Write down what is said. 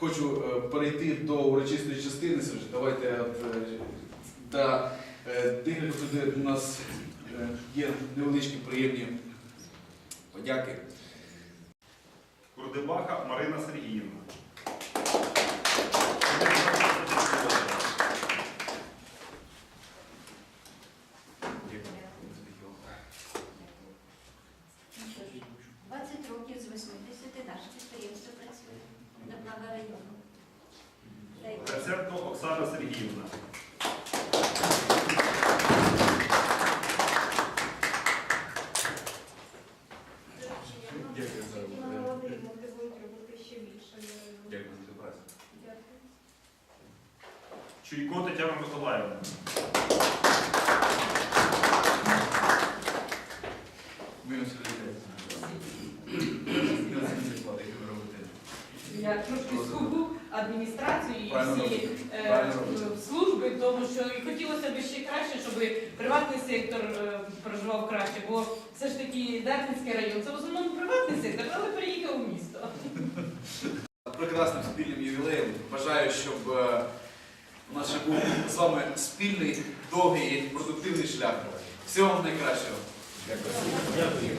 хочу е, перейти до урочистої частини. Давайте е, та, е, декілька тут у нас є невеличкі приємні подяки. Курдебаха Марина Сергіївна. Дайте. Оксана Сергіївна. Дякую за роботу. Дякую за працю. Чуйко Тетяна Миколаївна. Мінус Я трошки скубу адміністрацію і всі е, служби, тому що і хотілося б ще краще, щоб приватний сектор е, проживав краще, бо все ж таки Дарницький район це в основному приватний сектор, але переїхав у місто. прекрасним спільним ювілеєм. Бажаю, щоб е, у нас ще був з вами спільний, довгий і продуктивний шлях. Всього вам найкращого. Дякую.